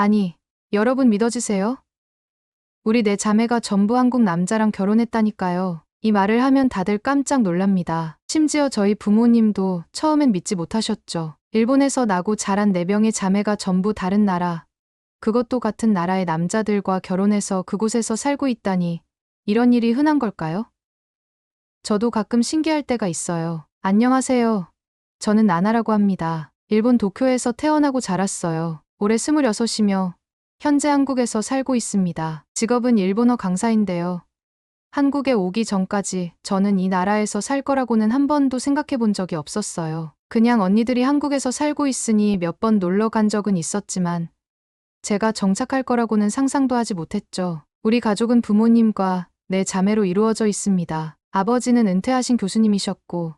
아니, 여러분 믿어지세요? 우리 네 자매가 전부 한국 남자랑 결혼했다니까요. 이 말을 하면 다들 깜짝 놀랍니다. 심지어 저희 부모님도 처음엔 믿지 못하셨죠. 일본에서 나고 자란 네 명의 자매가 전부 다른 나라, 그것도 같은 나라의 남자들과 결혼해서 그곳에서 살고 있다니, 이런 일이 흔한 걸까요? 저도 가끔 신기할 때가 있어요. 안녕하세요. 저는 나나라고 합니다. 일본 도쿄에서 태어나고 자랐어요. 올해 26이며 현재 한국에서 살고 있습니다. 직업은 일본어 강사인데요. 한국에 오기 전까지 저는 이 나라에서 살 거라고는 한 번도 생각해 본 적이 없었어요. 그냥 언니들이 한국에서 살고 있으니 몇 번 놀러 간 적은 있었지만 제가 정착할 거라고는 상상도 하지 못했죠. 우리 가족은 부모님과 내 자매로 이루어져 있습니다. 아버지는 은퇴하신 교수님이셨고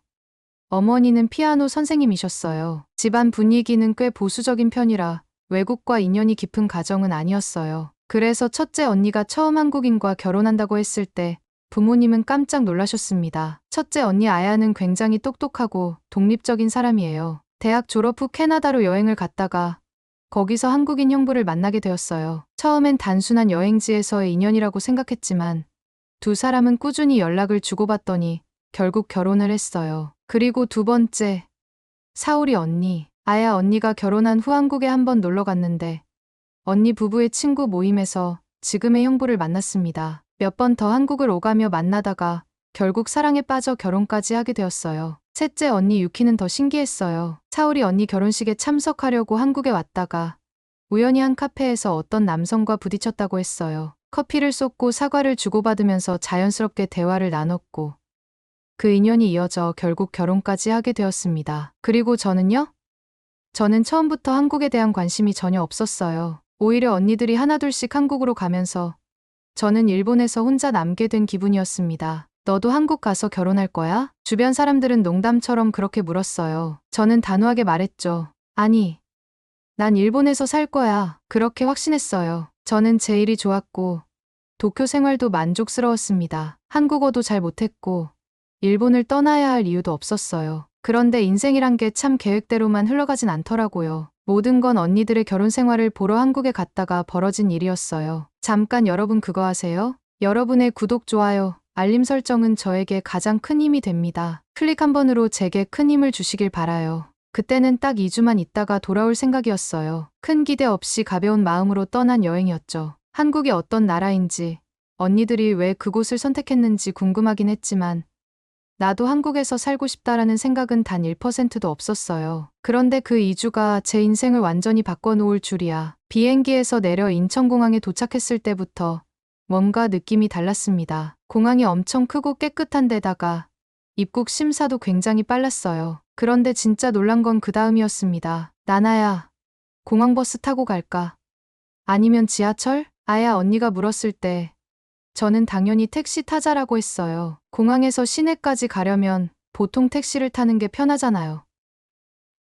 어머니는 피아노 선생님이셨어요. 집안 분위기는 꽤 보수적인 편이라 외국과 인연이 깊은 가정은 아니었어요. 그래서 첫째 언니가 처음 한국인과 결혼한다고 했을 때 부모님은 깜짝 놀라셨습니다. 첫째 언니 아야는 굉장히 똑똑하고 독립적인 사람이에요. 대학 졸업 후 캐나다로 여행을 갔다가 거기서 한국인 형부를 만나게 되었어요. 처음엔 단순한 여행지에서의 인연이라고 생각했지만 두 사람은 꾸준히 연락을 주고받더니 결국 결혼을 했어요. 그리고 두 번째, 사우리 언니. 아야 언니가 결혼한 후 한국에 한번 놀러 갔는데 언니 부부의 친구 모임에서 지금의 형부를 만났습니다. 몇 번 더 한국을 오가며 만나다가 결국 사랑에 빠져 결혼까지 하게 되었어요. 셋째 언니 유키는 더 신기했어요. 사우리 언니 결혼식에 참석하려고 한국에 왔다가 우연히 한 카페에서 어떤 남성과 부딪혔다고 했어요. 커피를 쏟고 사과를 주고받으면서 자연스럽게 대화를 나눴고 그 인연이 이어져 결국 결혼까지 하게 되었습니다. 그리고 저는요? 저는 처음부터 한국에 대한 관심이 전혀 없었어요. 오히려 언니들이 하나둘씩 한국으로 가면서 저는 일본에서 혼자 남게 된 기분이었습니다. 너도 한국 가서 결혼할 거야? 주변 사람들은 농담처럼 그렇게 물었어요. 저는 단호하게 말했죠. 아니, 난 일본에서 살 거야. 그렇게 확신했어요. 저는 제 일이 좋았고, 도쿄 생활도 만족스러웠습니다. 한국어도 잘 못했고, 일본을 떠나야 할 이유도 없었어요. 그런데 인생이란 게 참 계획대로만 흘러가진 않더라고요. 모든 건 언니들의 결혼 생활을 보러 한국에 갔다가 벌어진 일이었어요. 잠깐 여러분 그거 아세요? 여러분의 구독, 좋아요, 알림 설정은 저에게 가장 큰 힘이 됩니다. 클릭 한 번으로 제게 큰 힘을 주시길 바라요. 그때는 딱 2주만 있다가 돌아올 생각이었어요. 큰 기대 없이 가벼운 마음으로 떠난 여행이었죠. 한국이 어떤 나라인지, 언니들이 왜 그곳을 선택했는지 궁금하긴 했지만, 나도 한국에서 살고 싶다라는 생각은 단 1%도 없었어요. 그런데 그 2주가 제 인생을 완전히 바꿔놓을 줄이야. 비행기에서 내려 인천공항에 도착했을 때부터 뭔가 느낌이 달랐습니다. 공항이 엄청 크고 깨끗한 데다가 입국 심사도 굉장히 빨랐어요. 그런데 진짜 놀란 건 그 다음이었습니다. 나나야, 공항버스 타고 갈까? 아니면 지하철? 아야 언니가 물었을 때 저는 당연히 택시 타자라고 했어요. 공항에서 시내까지 가려면 보통 택시를 타는 게 편하잖아요.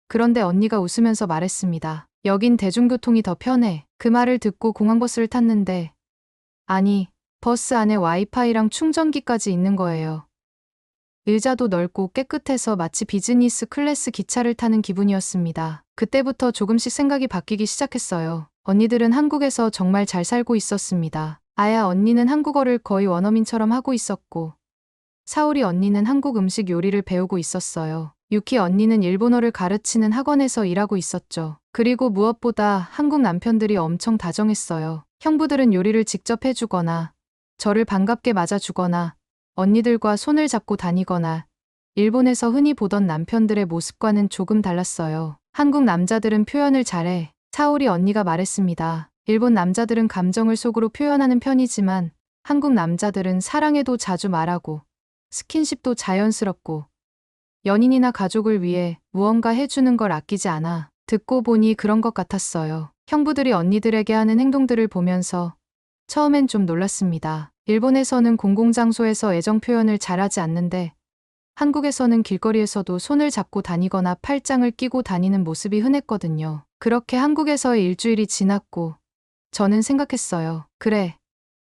그런데 언니가 웃으면서 말했습니다. 여긴 대중교통이 더 편해. 그 말을 듣고 공항버스를 탔는데 아니, 버스 안에 와이파이랑 충전기까지 있는 거예요. 의자도 넓고 깨끗해서 마치 비즈니스 클래스 기차를 타는 기분이었습니다. 그때부터 조금씩 생각이 바뀌기 시작했어요. 언니들은 한국에서 정말 잘 살고 있었습니다. 아야 언니는 한국어를 거의 원어민처럼 하고 있었고, 사우리 언니는 한국 음식 요리를 배우고 있었어요. 유키 언니는 일본어를 가르치는 학원에서 일하고 있었죠. 그리고 무엇보다 한국 남편들이 엄청 다정했어요. 형부들은 요리를 직접 해주거나, 저를 반갑게 맞아주거나, 언니들과 손을 잡고 다니거나, 일본에서 흔히 보던 남편들의 모습과는 조금 달랐어요. 한국 남자들은 표현을 잘해. 사오리 언니가 말했습니다. 일본 남자들은 감정을 속으로 표현하는 편이지만 한국 남자들은 사랑해도 자주 말하고 스킨십도 자연스럽고 연인이나 가족을 위해 무언가 해주는 걸 아끼지 않아 듣고 보니 그런 것 같았어요. 형부들이 언니들에게 하는 행동들을 보면서 처음엔 좀 놀랐습니다. 일본에서는 공공장소에서 애정 표현을 잘하지 않는데 한국에서는 길거리에서도 손을 잡고 다니거나 팔짱을 끼고 다니는 모습이 흔했거든요. 그렇게 한국에서의 일주일이 지났고 저는 생각했어요. 그래.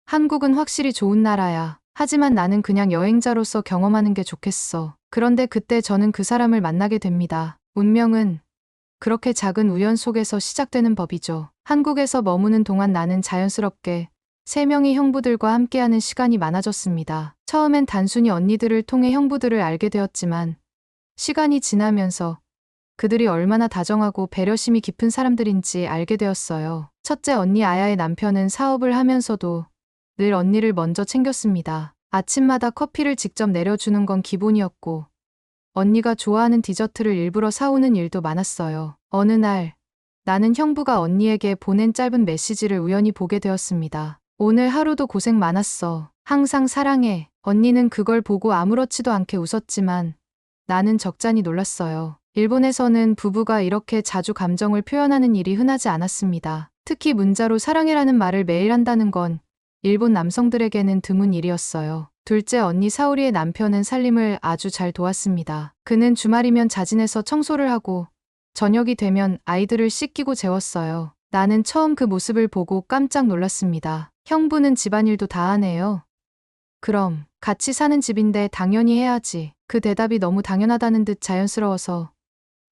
한국은 확실히 좋은 나라야. 하지만 나는 그냥 여행자로서 경험하는 게 좋겠어. 그런데 그때 저는 그 사람을 만나게 됩니다. 운명은 그렇게 작은 우연 속에서 시작되는 법이죠. 한국에서 머무는 동안 나는 자연스럽게 세 명의 형부들과 함께하는 시간이 많아졌습니다. 처음엔 단순히 언니들을 통해 형부들을 알게 되었지만 시간이 지나면서 그들이 얼마나 다정하고 배려심이 깊은 사람들인지 알게 되었어요. 첫째 언니 아야의 남편은 사업을 하면서도 늘 언니를 먼저 챙겼습니다. 아침마다 커피를 직접 내려주는 건 기본이었고 언니가 좋아하는 디저트를 일부러 사오는 일도 많았어요. 어느 날 나는 형부가 언니에게 보낸 짧은 메시지를 우연히 보게 되었습니다. 오늘 하루도 고생 많았어. 항상 사랑해. 언니는 그걸 보고 아무렇지도 않게 웃었지만 나는 적잖이 놀랐어요. 일본에서는 부부가 이렇게 자주 감정을 표현하는 일이 흔하지 않았습니다. 특히 문자로 사랑해라는 말을 매일 한다는 건 일본 남성들에게는 드문 일이었어요. 둘째 언니 사오리의 남편은 살림을 아주 잘 도왔습니다. 그는 주말이면 자진해서 청소를 하고 저녁이 되면 아이들을 씻기고 재웠어요. 나는 처음 그 모습을 보고 깜짝 놀랐습니다. 형부는 집안일도 다 하네요. 그럼 같이 사는 집인데 당연히 해야지. 그 대답이 너무 당연하다는 듯 자연스러워서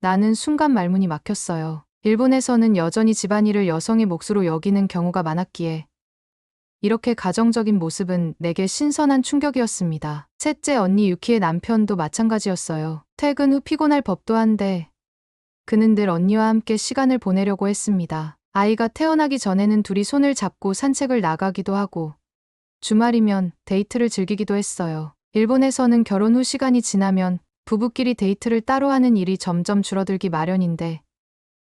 나는 순간 말문이 막혔어요. 일본에서는 여전히 집안일을 여성의 몫으로 여기는 경우가 많았기에 이렇게 가정적인 모습은 내게 신선한 충격이었습니다. 셋째 언니 유키의 남편도 마찬가지였어요. 퇴근 후 피곤할 법도 한데 그는 늘 언니와 함께 시간을 보내려고 했습니다. 아이가 태어나기 전에는 둘이 손을 잡고 산책을 나가기도 하고 주말이면 데이트를 즐기기도 했어요. 일본에서는 결혼 후 시간이 지나면 부부끼리 데이트를 따로 하는 일이 점점 줄어들기 마련인데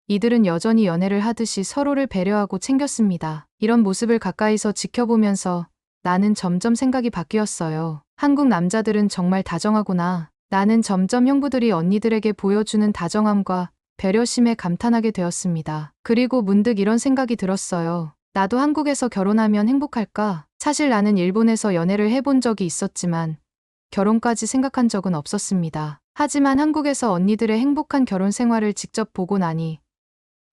이들은 여전히 연애를 하듯이 서로를 배려하고 챙겼습니다. 이런 모습을 가까이서 지켜보면서 나는 점점 생각이 바뀌었어요. 한국 남자들은 정말 다정하구나. 나는 점점 형부들이 언니들에게 보여주는 다정함과 배려심에 감탄하게 되었습니다. 그리고 문득 이런 생각이 들었어요. 나도 한국에서 결혼하면 행복할까? 사실 나는 일본에서 연애를 해본 적이 있었지만 결혼까지 생각한 적은 없었습니다. 하지만 한국에서 언니들의 행복한 결혼 생활을 직접 보고 나니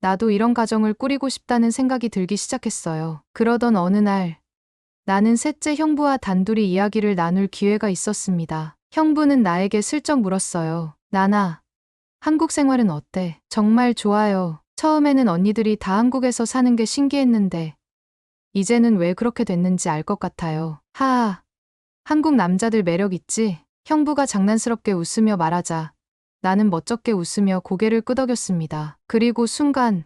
나도 이런 가정을 꾸리고 싶다는 생각이 들기 시작했어요. 그러던 어느 날 나는 셋째 형부와 단둘이 이야기를 나눌 기회가 있었습니다. 형부는 나에게 슬쩍 물었어요. 나나, 한국 생활은 어때? 정말 좋아요. 처음에는 언니들이 다 한국에서 사는 게 신기했는데 이제는 왜 그렇게 됐는지 알 것 같아요. 하하. 한국 남자들 매력 있지? 형부가 장난스럽게 웃으며 말하자 나는 멋쩍게 웃으며 고개를 끄덕였습니다. 그리고 순간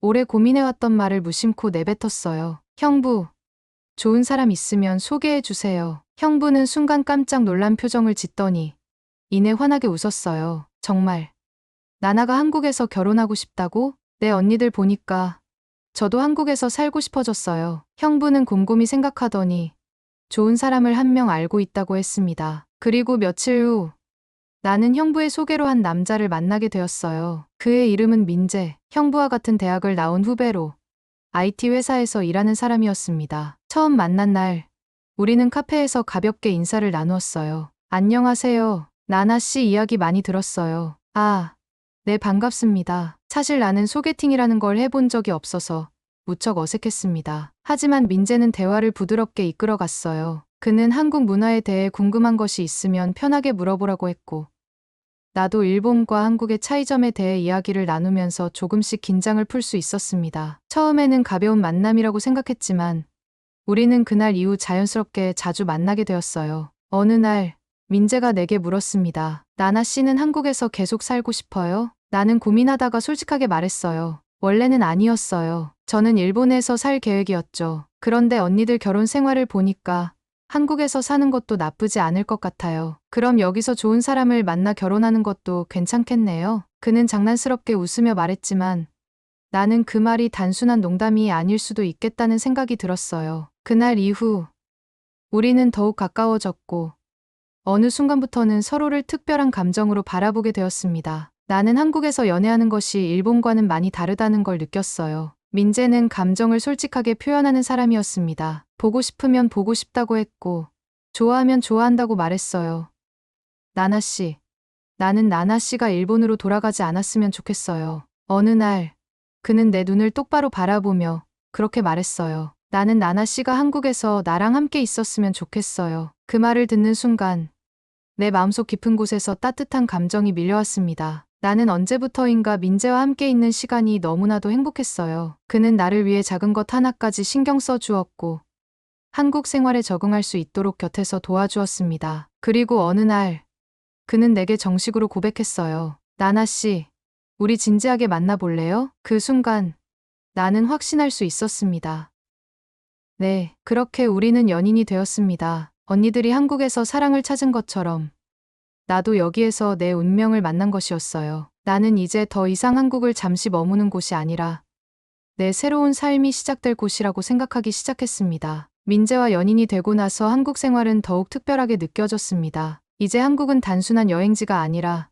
오래 고민해왔던 말을 무심코 내뱉었어요. 형부, 좋은 사람 있으면 소개해 주세요. 형부는 순간 깜짝 놀란 표정을 짓더니 이내 환하게 웃었어요. 정말. 나나가 한국에서 결혼하고 싶다고? 내 언니들 보니까 저도 한국에서 살고 싶어졌어요. 형부는 곰곰이 생각하더니 좋은 사람을 한 명 알고 있다고 했습니다. 그리고 며칠 후 나는 형부의 소개로 한 남자를 만나게 되었어요. 그의 이름은 민재, 형부와 같은 대학을 나온 후배로 IT 회사에서 일하는 사람이었습니다. 처음 만난 날, 우리는 카페에서 가볍게 인사를 나누었어요. 안녕하세요. 나나 씨 이야기 많이 들었어요. 아, 네, 반갑습니다. 사실 나는 소개팅이라는 걸 해본 적이 없어서 무척 어색했습니다. 하지만 민재는 대화를 부드럽게 이끌어 갔어요. 그는 한국 문화에 대해 궁금한 것이 있으면 편하게 물어보라고 했고, 나도 일본과 한국의 차이점에 대해 이야기를 나누면서 조금씩 긴장을 풀 수 있었습니다. 처음에는 가벼운 만남이라고 생각했지만 우리는 그날 이후 자연스럽게 자주 만나게 되었어요. 어느 날 민재가 내게 물었습니다. 나나 씨는 한국에서 계속 살고 싶어요? 나는 고민하다가 솔직하게 말했어요. 원래는 아니었어요. 저는 일본에서 살 계획이었죠. 그런데 언니들 결혼 생활을 보니까 한국에서 사는 것도 나쁘지 않을 것 같아요. 그럼 여기서 좋은 사람을 만나 결혼하는 것도 괜찮겠네요. 그는 장난스럽게 웃으며 말했지만 나는 그 말이 단순한 농담이 아닐 수도 있겠다는 생각이 들었어요. 그날 이후 우리는 더욱 가까워졌고 어느 순간부터는 서로를 특별한 감정으로 바라보게 되었습니다. 나는 한국에서 연애하는 것이 일본과는 많이 다르다는 걸 느꼈어요. 민재는 감정을 솔직하게 표현하는 사람이었습니다. 보고 싶으면 보고 싶다고 했고, 좋아하면 좋아한다고 말했어요. 나나 씨. 나는 나나 씨가 일본으로 돌아가지 않았으면 좋겠어요. 어느 날, 그는 내 눈을 똑바로 바라보며 그렇게 말했어요. 나는 나나 씨가 한국에서 나랑 함께 있었으면 좋겠어요. 그 말을 듣는 순간, 내 마음속 깊은 곳에서 따뜻한 감정이 밀려왔습니다. 나는 언제부터인가 민재와 함께 있는 시간이 너무나도 행복했어요. 그는 나를 위해 작은 것 하나까지 신경 써 주었고, 한국 생활에 적응할 수 있도록 곁에서 도와주었습니다. 그리고 어느 날, 그는 내게 정식으로 고백했어요. 나나 씨, 우리 진지하게 만나볼래요? 그 순간, 나는 확신할 수 있었습니다. 네, 그렇게 우리는 연인이 되었습니다. 언니들이 한국에서 사랑을 찾은 것처럼 나도 여기에서 내 운명을 만난 것이었어요. 나는 이제 더 이상 한국을 잠시 머무는 곳이 아니라 내 새로운 삶이 시작될 곳이라고 생각하기 시작했습니다. 민재와 연인이 되고 나서 한국 생활은 더욱 특별하게 느껴졌습니다. 이제 한국은 단순한 여행지가 아니라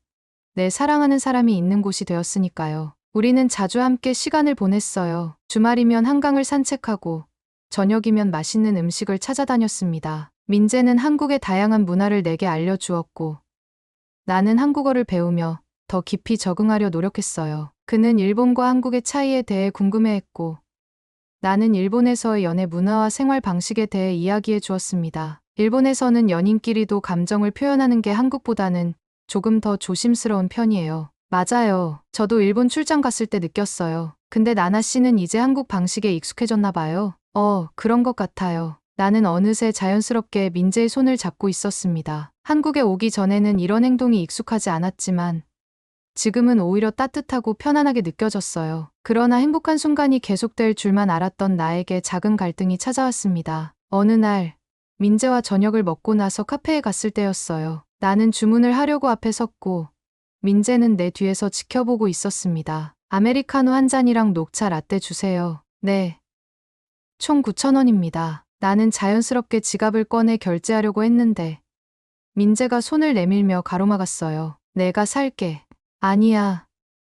내 사랑하는 사람이 있는 곳이 되었으니까요. 우리는 자주 함께 시간을 보냈어요. 주말이면 한강을 산책하고 저녁이면 맛있는 음식을 찾아다녔습니다. 민재는 한국의 다양한 문화를 내게 알려주었고, 나는 한국어를 배우며 더 깊이 적응하려 노력했어요. 그는 일본과 한국의 차이에 대해 궁금해했고, 나는 일본에서의 연애 문화와 생활 방식에 대해 이야기해 주었습니다. 일본에서는 연인끼리도 감정을 표현하는 게 한국보다는 조금 더 조심스러운 편이에요. 맞아요. 저도 일본 출장 갔을 때 느꼈어요. 근데 나나 씨는 이제 한국 방식에 익숙해졌나 봐요. 어, 그런 것 같아요. 나는 어느새 자연스럽게 민재의 손을 잡고 있었습니다. 한국에 오기 전에는 이런 행동이 익숙하지 않았지만 지금은 오히려 따뜻하고 편안하게 느껴졌어요. 그러나 행복한 순간이 계속될 줄만 알았던 나에게 작은 갈등이 찾아왔습니다. 어느 날 민재와 저녁을 먹고 나서 카페에 갔을 때였어요. 나는 주문을 하려고 앞에 섰고 민재는 내 뒤에서 지켜보고 있었습니다. 아메리카노 한 잔이랑 녹차 라떼 주세요. 네. 총 9,000원입니다. 나는 자연스럽게 지갑을 꺼내 결제하려고 했는데 민재가 손을 내밀며 가로막았어요. 내가 살게. 아니야.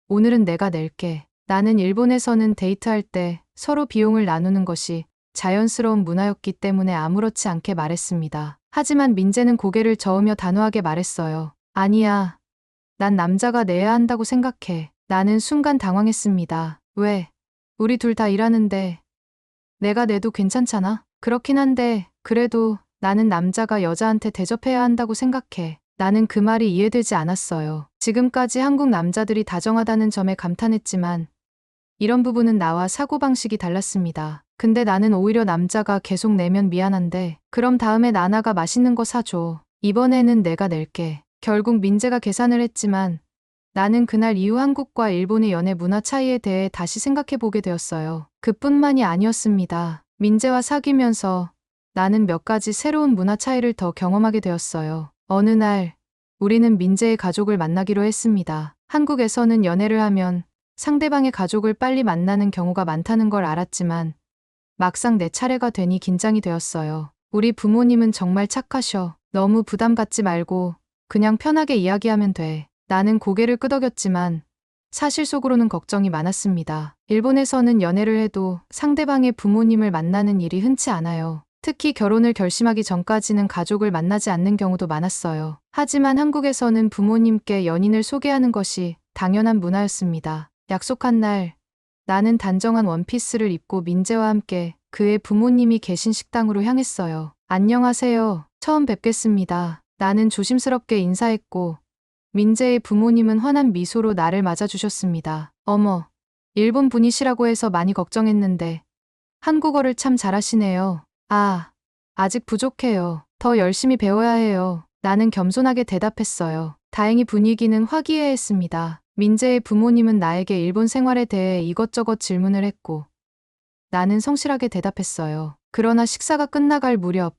오늘은 내가 낼게. 나는 일본에서는 데이트할 때 서로 비용을 나누는 것이 자연스러운 문화였기 때문에 아무렇지 않게 말했습니다. 하지만 민재는 고개를 저으며 단호하게 말했어요. 아니야. 난 남자가 내야 한다고 생각해. 나는 순간 당황했습니다. 왜? 우리 둘 다 일하는데 내가 내도 괜찮잖아? 그렇긴 한데 그래도 나는 남자가 여자한테 대접해야 한다고 생각해. 나는 그 말이 이해되지 않았어요. 지금까지 한국 남자들이 다정하다는 점에 감탄했지만 이런 부분은 나와 사고방식이 달랐습니다. 근데 나는 오히려 남자가 계속 내면 미안한데 그럼 다음에 나나가 맛있는 거 사줘. 이번에는 내가 낼게. 결국 민재가 계산을 했지만 나는 그날 이후 한국과 일본의 연애 문화 차이에 대해 다시 생각해 보게 되었어요. 그뿐만이 아니었습니다. 민재와 사귀면서 나는 몇 가지 새로운 문화 차이를 더 경험하게 되었어요. 어느 날 우리는 민재의 가족을 만나기로 했습니다. 한국에서는 연애를 하면 상대방의 가족을 빨리 만나는 경우가 많다는 걸 알았지만 막상 내 차례가 되니 긴장이 되었어요. 우리 부모님은 정말 착하셔. 너무 부담 갖지 말고 그냥 편하게 이야기하면 돼. 나는 고개를 끄덕였지만 사실 속으로는 걱정이 많았습니다. 일본에서는 연애를 해도 상대방의 부모님을 만나는 일이 흔치 않아요. 특히 결혼을 결심하기 전까지는 가족을 만나지 않는 경우도 많았어요. 하지만 한국에서는 부모님께 연인을 소개하는 것이 당연한 문화였습니다. 약속한 날, 나는 단정한 원피스를 입고 민재와 함께 그의 부모님이 계신 식당으로 향했어요. 안녕하세요. 처음 뵙겠습니다. 나는 조심스럽게 인사했고, 민재의 부모님은 환한 미소로 나를 맞아주셨습니다. 어머, 일본 분이시라고 해서 많이 걱정했는데, 한국어를 참 잘하시네요. 아, 아직 부족해요. 더 열심히 배워야 해요. 나는 겸손하게 대답했어요. 다행히 분위기는 화기애애했습니다. 민재의 부모님은 나에게 일본 생활에 대해 이것저것 질문을 했고, 나는 성실하게 대답했어요. 그러나 식사가 끝나갈 무렵,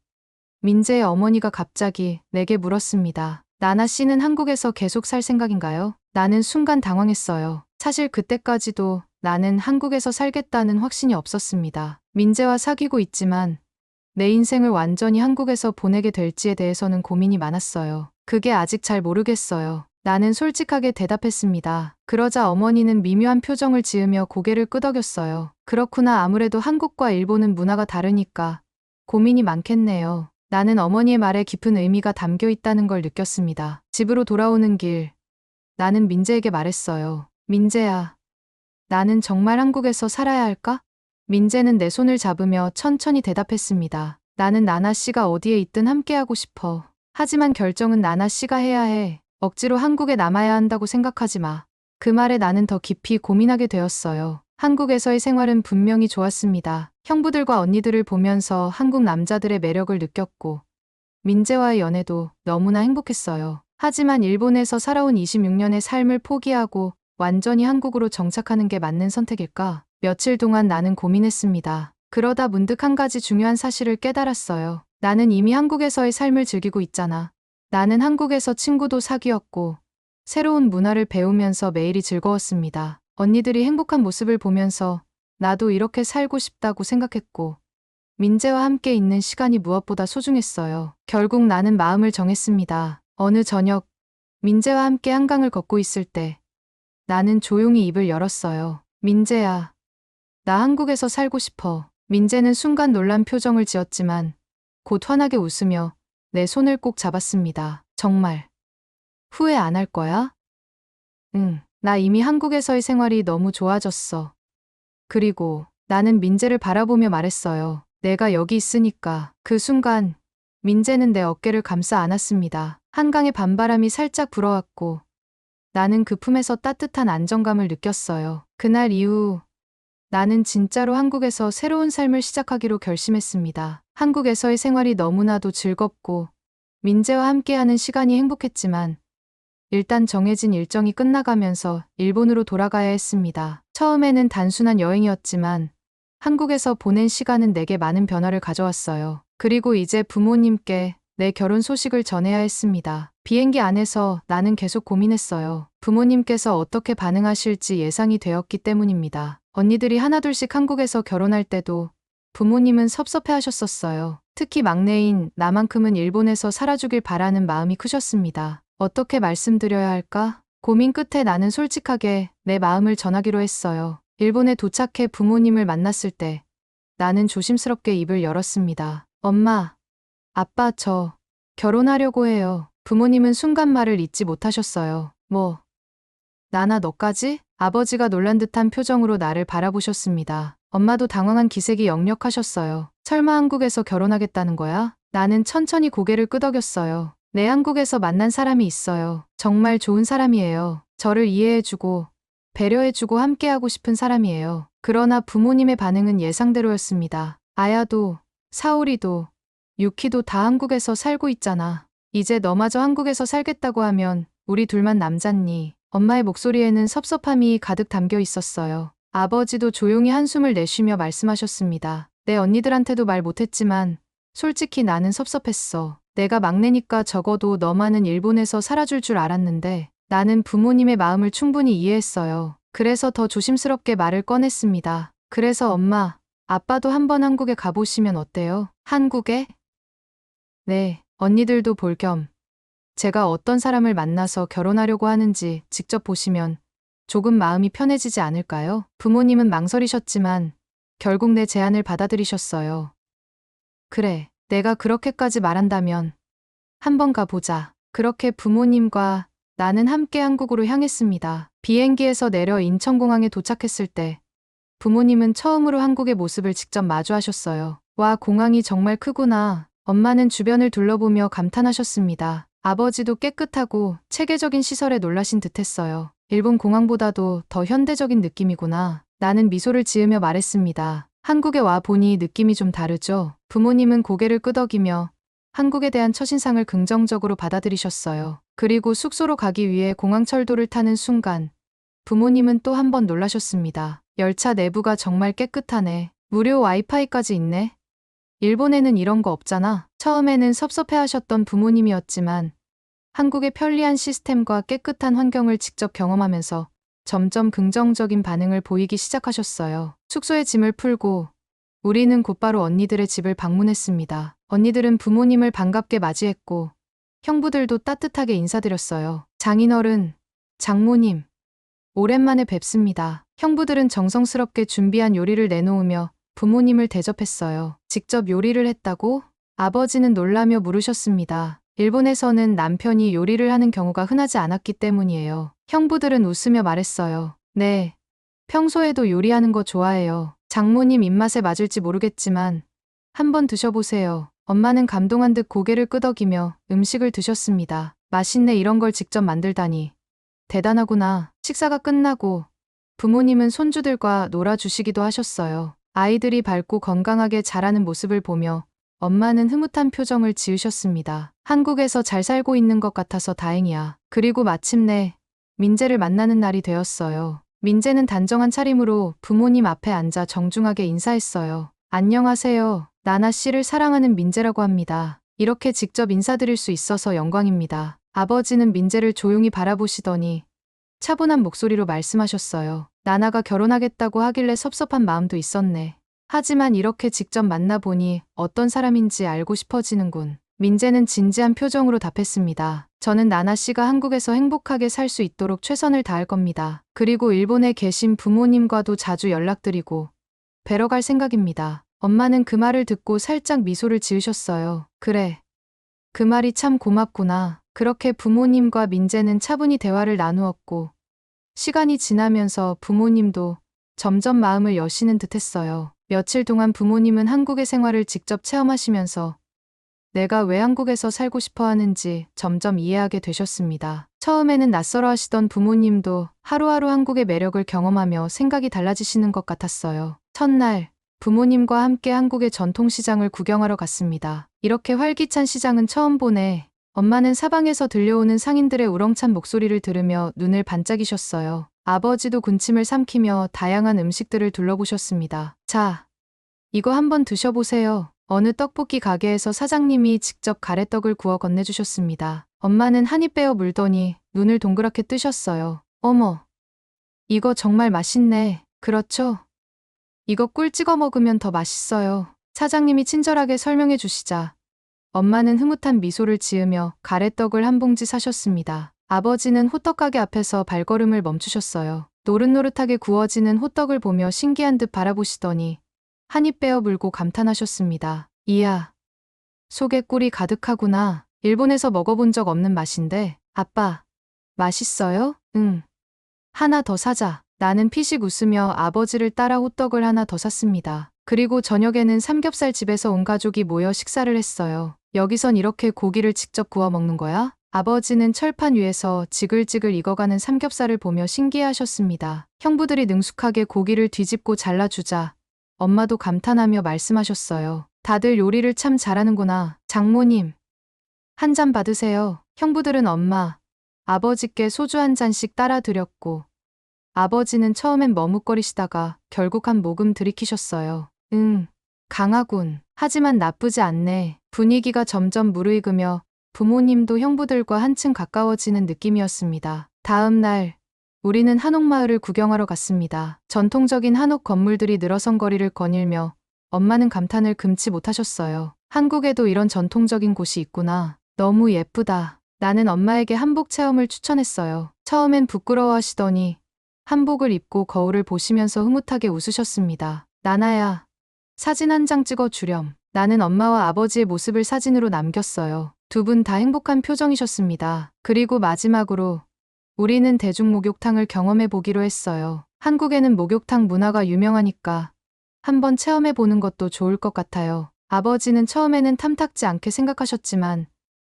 민재의 어머니가 갑자기 내게 물었습니다. 나나 씨는 한국에서 계속 살 생각인가요? 나는 순간 당황했어요. 사실 그때까지도 나는 한국에서 살겠다는 확신이 없었습니다. 민재와 사귀고 있지만 내 인생을 완전히 한국에서 보내게 될지에 대해서는 고민이 많았어요. 그게 아직 잘 모르겠어요. 나는 솔직하게 대답했습니다. 그러자 어머니는 미묘한 표정을 지으며 고개를 끄덕였어요. 그렇구나 아무래도 한국과 일본은 문화가 다르니까 고민이 많겠네요. 나는 어머니의 말에 깊은 의미가 담겨 있다는 걸 느꼈습니다. 집으로 돌아오는 길, 나는 민재에게 말했어요. 민재야, 나는 정말 한국에서 살아야 할까? 민재는 내 손을 잡으며 천천히 대답했습니다. 나는 나나 씨가 어디에 있든 함께하고 싶어. 하지만 결정은 나나 씨가 해야 해. 억지로 한국에 남아야 한다고 생각하지 마. 그 말에 나는 더 깊이 고민하게 되었어요. 한국에서의 생활은 분명히 좋았습니다. 형부들과 언니들을 보면서 한국 남자들의 매력을 느꼈고, 민재와의 연애도 너무나 행복했어요. 하지만 일본에서 살아온 26년의 삶을 포기하고 완전히 한국으로 정착하는 게 맞는 선택일까? 며칠 동안 나는 고민했습니다. 그러다 문득 한 가지 중요한 사실을 깨달았어요. 나는 이미 한국에서의 삶을 즐기고 있잖아. 나는 한국에서 친구도 사귀었고, 새로운 문화를 배우면서 매일이 즐거웠습니다. 언니들이 행복한 모습을 보면서 나도 이렇게 살고 싶다고 생각했고, 민재와 함께 있는 시간이 무엇보다 소중했어요. 결국 나는 마음을 정했습니다. 어느 저녁, 민재와 함께 한강을 걷고 있을 때, 나는 조용히 입을 열었어요. 민재야, 나 한국에서 살고 싶어. 민재는 순간 놀란 표정을 지었지만, 곧 환하게 웃으며 내 손을 꼭 잡았습니다. 정말. 후회 안 할 거야? 응, 나 이미 한국에서의 생활이 너무 좋아졌어. 그리고 나는 민재를 바라보며 말했어요. 내가 여기 있으니까. 그 순간, 민재는 내 어깨를 감싸 안았습니다. 한강의 밤바람이 살짝 불어왔고, 나는 그 품에서 따뜻한 안정감을 느꼈어요. 그날 이후, 나는 진짜로 한국에서 새로운 삶을 시작하기로 결심했습니다. 한국에서의 생활이 너무나도 즐겁고, 민재와 함께하는 시간이 행복했지만, 일단 정해진 일정이 끝나가면서 일본으로 돌아가야 했습니다. 처음에는 단순한 여행이었지만 한국에서 보낸 시간은 내게 많은 변화를 가져왔어요. 그리고 이제 부모님께 내 결혼 소식을 전해야 했습니다. 비행기 안에서 나는 계속 고민했어요. 부모님께서 어떻게 반응하실지 예상이 되었기 때문입니다. 언니들이 하나둘씩 한국에서 결혼할 때도 부모님은 섭섭해 하셨었어요. 특히 막내인 나만큼은 일본에서 살아주길 바라는 마음이 크셨습니다. 어떻게 말씀드려야 할까? 고민 끝에 나는 솔직하게 내 마음을 전하기로 했어요. 일본에 도착해 부모님을 만났을 때 나는 조심스럽게 입을 열었습니다. 엄마, 아빠 저 결혼하려고 해요. 부모님은 순간 말을 잊지 못하셨어요. 뭐, 나나 너까지? 아버지가 놀란 듯한 표정으로 나를 바라보셨습니다. 엄마도 당황한 기색이 역력하셨어요. 설마 한국에서 결혼하겠다는 거야? 나는 천천히 고개를 끄덕였어요. 내 한국에서 만난 사람이 있어요. 정말 좋은 사람이에요. 저를 이해해주고, 배려해주고 함께하고 싶은 사람이에요. 그러나 부모님의 반응은 예상대로였습니다. 아야도, 사오리도, 유키도 다 한국에서 살고 있잖아. 이제 너마저 한국에서 살겠다고 하면 우리 둘만 남잖니. 엄마의 목소리에는 섭섭함이 가득 담겨 있었어요. 아버지도 조용히 한숨을 내쉬며 말씀하셨습니다. 내 언니들한테도 말 못했지만 솔직히 나는 섭섭했어. 내가 막내니까 적어도 너만은 일본에서 살아줄 줄 알았는데 나는 부모님의 마음을 충분히 이해했어요. 그래서 더 조심스럽게 말을 꺼냈습니다. 그래서 엄마, 아빠도 한번 한국에 가보시면 어때요? 한국에? 네, 언니들도 볼 겸 제가 어떤 사람을 만나서 결혼하려고 하는지 직접 보시면 조금 마음이 편해지지 않을까요? 부모님은 망설이셨지만 결국 내 제안을 받아들이셨어요. 그래, 내가 그렇게까지 말한다면 한번 가보자. 그렇게 부모님과 나는 함께 한국으로 향했습니다. 비행기에서 내려 인천공항에 도착했을 때 부모님은 처음으로 한국의 모습을 직접 마주하셨어요. 와, 공항이 정말 크구나. 엄마는 주변을 둘러보며 감탄하셨습니다. 아버지도 깨끗하고 체계적인 시설에 놀라신 듯 했어요. 일본 공항보다도 더 현대적인 느낌이구나. 나는 미소를 지으며 말했습니다. 한국에 와 보니 느낌이 좀 다르죠? 부모님은 고개를 끄덕이며 한국에 대한 첫인상을 긍정적으로 받아들이셨어요. 그리고 숙소로 가기 위해 공항철도를 타는 순간 부모님은 또 한 번 놀라셨습니다. 열차 내부가 정말 깨끗하네. 무료 와이파이까지 있네. 일본에는 이런 거 없잖아. 처음에는 섭섭해 하셨던 부모님이었지만 한국의 편리한 시스템과 깨끗한 환경을 직접 경험하면서 점점 긍정적인 반응을 보이기 시작하셨어요. 숙소에 짐을 풀고 우리는 곧바로 언니들의 집을 방문했습니다. 언니들은 부모님을 반갑게 맞이했고 형부들도 따뜻하게 인사드렸어요. 장인어른, 장모님, 오랜만에 뵙습니다. 형부들은 정성스럽게 준비한 요리를 내놓으며 부모님을 대접했어요. 직접 요리를 했다고? 아버지는 놀라며 물으셨습니다. 일본에서는 남편이 요리를 하는 경우가 흔하지 않았기 때문이에요. 형부들은 웃으며 말했어요. 네. 평소에도 요리하는 거 좋아해요. 장모님 입맛에 맞을지 모르겠지만 한번 드셔보세요. 엄마는 감동한 듯 고개를 끄덕이며 음식을 드셨습니다. 맛있네 이런 걸 직접 만들다니. 대단하구나. 식사가 끝나고 부모님은 손주들과 놀아주시기도 하셨어요. 아이들이 밝고 건강하게 자라는 모습을 보며 엄마는 흐뭇한 표정을 지으셨습니다. 한국에서 잘 살고 있는 것 같아서 다행이야. 그리고 마침내 민재를 만나는 날이 되었어요. 민재는 단정한 차림으로 부모님 앞에 앉아 정중하게 인사했어요. 안녕하세요. 나나 씨를 사랑하는 민재라고 합니다. 이렇게 직접 인사드릴 수 있어서 영광입니다. 아버지는 민재를 조용히 바라보시더니 차분한 목소리로 말씀하셨어요. 나나가 결혼하겠다고 하길래 섭섭한 마음도 있었네. 하지만 이렇게 직접 만나보니 어떤 사람인지 알고 싶어지는군. 민재는 진지한 표정으로 답했습니다. 저는 나나 씨가 한국에서 행복하게 살 수 있도록 최선을 다할 겁니다. 그리고 일본에 계신 부모님과도 자주 연락드리고 뵈러 갈 생각입니다. 엄마는 그 말을 듣고 살짝 미소를 지으셨어요. 그래. 그 말이 참 고맙구나. 그렇게 부모님과 민재는 차분히 대화를 나누었고 시간이 지나면서 부모님도 점점 마음을 여시는 듯 했어요. 며칠 동안 부모님은 한국의 생활을 직접 체험하시면서 내가 왜 한국에서 살고 싶어 하는지 점점 이해하게 되셨습니다. 처음에는 낯설어 하시던 부모님도 하루하루 한국의 매력을 경험하며 생각이 달라지시는 것 같았어요. 첫날, 부모님과 함께 한국의 전통시장을 구경하러 갔습니다. 이렇게 활기찬 시장은 처음 보네. 엄마는 사방에서 들려오는 상인들의 우렁찬 목소리를 들으며 눈을 반짝이셨어요. 아버지도 군침을 삼키며 다양한 음식들을 둘러보셨습니다. 자, 이거 한번 드셔보세요. 어느 떡볶이 가게에서 사장님이 직접 가래떡을 구워 건네주셨습니다. 엄마는 한입 빼어 물더니 눈을 동그랗게 뜨셨어요. 어머, 이거 정말 맛있네. 그렇죠? 이거 꿀 찍어 먹으면 더 맛있어요. 사장님이 친절하게 설명해 주시자 엄마는 흐뭇한 미소를 지으며 가래떡을 한 봉지 사셨습니다. 아버지는 호떡 가게 앞에서 발걸음을 멈추셨어요. 노릇노릇하게 구워지는 호떡을 보며 신기한 듯 바라보시더니 한입 빼어 물고 감탄하셨습니다. 이야, 속에 꿀이 가득하구나. 일본에서 먹어본 적 없는 맛인데, 아빠, 맛있어요? 응. 하나 더 사자. 나는 피식 웃으며 아버지를 따라 호떡을 하나 더 샀습니다. 그리고 저녁에는 삼겹살 집에서 온 가족이 모여 식사를 했어요. 여기선 이렇게 고기를 직접 구워 먹는 거야? 아버지는 철판 위에서 지글지글 익어가는 삼겹살을 보며 신기해하셨습니다. 형부들이 능숙하게 고기를 뒤집고 잘라주자 엄마도 감탄하며 말씀하셨어요. 다들 요리를 참 잘하는구나. 장모님. 한 잔 받으세요. 형부들은 엄마, 아버지께 소주 한 잔씩 따라 드렸고, 아버지는 처음엔 머뭇거리시다가 결국 한 모금 들이키셨어요. 응, 강하군. 하지만 나쁘지 않네. 분위기가 점점 무르익으며 부모님도 형부들과 한층 가까워지는 느낌이었습니다. 다음 날, 우리는 한옥마을을 구경하러 갔습니다. 전통적인 한옥 건물들이 늘어선 거리를 거닐며 엄마는 감탄을 금치 못하셨어요. 한국에도 이런 전통적인 곳이 있구나. 너무 예쁘다. 나는 엄마에게 한복 체험을 추천했어요. 처음엔 부끄러워하시더니 한복을 입고 거울을 보시면서 흐뭇하게 웃으셨습니다. 나나야, 사진 한 장 찍어 주렴. 나는 엄마와 아버지의 모습을 사진으로 남겼어요. 두 분 다 행복한 표정이셨습니다. 그리고 마지막으로 우리는 대중 목욕탕을 경험해 보기로 했어요. 한국에는 목욕탕 문화가 유명하니까 한번 체험해 보는 것도 좋을 것 같아요. 아버지는 처음에는 탐탁지 않게 생각하셨지만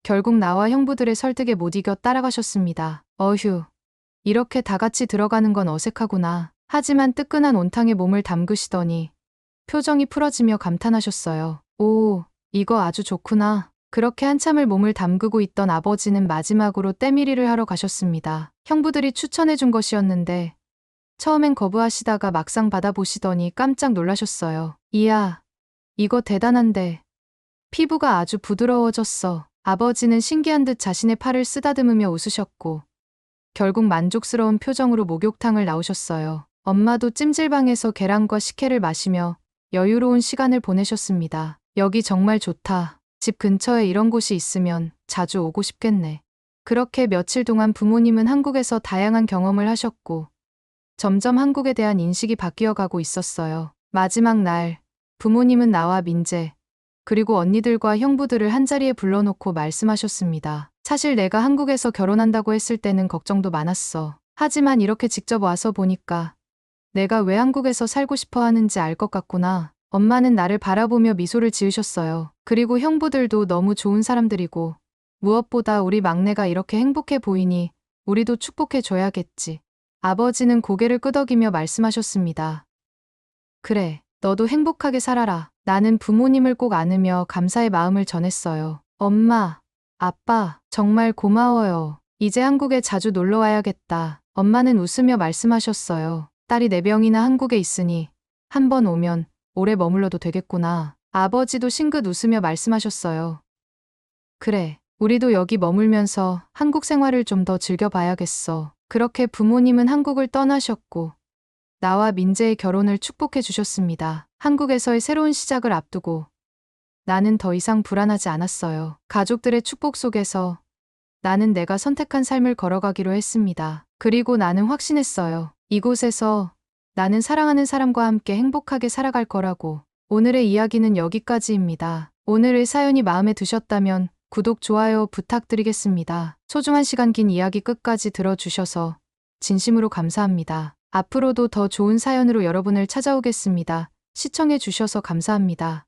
결국 나와 형부들의 설득에 못 이겨 따라가셨습니다. 어휴, 이렇게 다 같이 들어가는 건 어색하구나. 하지만 뜨끈한 온탕에 몸을 담그시더니 표정이 풀어지며 감탄하셨어요. 오, 이거 아주 좋구나. 그렇게 한참을 몸을 담그고 있던 아버지는 마지막으로 때밀이를 하러 가셨습니다. 형부들이 추천해 준 것이었는데 처음엔 거부하시다가 막상 받아보시더니 깜짝 놀라셨어요. 이야, 이거 대단한데. 피부가 아주 부드러워졌어. 아버지는 신기한 듯 자신의 팔을 쓰다듬으며 웃으셨고 결국 만족스러운 표정으로 목욕탕을 나오셨어요. 엄마도 찜질방에서 계란과 식혜를 마시며 여유로운 시간을 보내셨습니다. 여기 정말 좋다. 집 근처에 이런 곳이 있으면 자주 오고 싶겠네. 그렇게 며칠 동안 부모님은 한국에서 다양한 경험을 하셨고 점점 한국에 대한 인식이 바뀌어 가고 있었어요. 마지막 날 부모님은 나와 민재 그리고 언니들과 형부들을 한자리에 불러놓고 말씀하셨습니다. 사실 내가 한국에서 결혼한다고 했을 때는 걱정도 많았어. 하지만 이렇게 직접 와서 보니까 내가 왜 한국에서 살고 싶어 하는지 알 것 같구나. 엄마는 나를 바라보며 미소를 지으셨어요. 그리고 형부들도 너무 좋은 사람들이고 무엇보다 우리 막내가 이렇게 행복해 보이니 우리도 축복해 줘야겠지. 아버지는 고개를 끄덕이며 말씀하셨습니다. 그래, 너도 행복하게 살아라. 나는 부모님을 꼭 안으며 감사의 마음을 전했어요. 엄마, 아빠, 정말 고마워요. 이제 한국에 자주 놀러 와야겠다. 엄마는 웃으며 말씀하셨어요. 딸이 네 병이나 한국에 있으니 한 번 오면 오래 머물러도 되겠구나. 아버지도 싱긋 웃으며 말씀하셨어요. 그래, 우리도 여기 머물면서 한국 생활을 좀 더 즐겨봐야겠어. 그렇게 부모님은 한국을 떠나셨고, 나와 민재의 결혼을 축복해 주셨습니다. 한국에서의 새로운 시작을 앞두고, 나는 더 이상 불안하지 않았어요. 가족들의 축복 속에서 나는 내가 선택한 삶을 걸어가기로 했습니다. 그리고 나는 확신했어요. 이곳에서 나는 사랑하는 사람과 함께 행복하게 살아갈 거라고. 오늘의 이야기는 여기까지입니다. 오늘의 사연이 마음에 드셨다면 구독, 좋아요 부탁드리겠습니다. 소중한 시간 긴 이야기 끝까지 들어주셔서 진심으로 감사합니다. 앞으로도 더 좋은 사연으로 여러분을 찾아오겠습니다. 시청해 주셔서 감사합니다.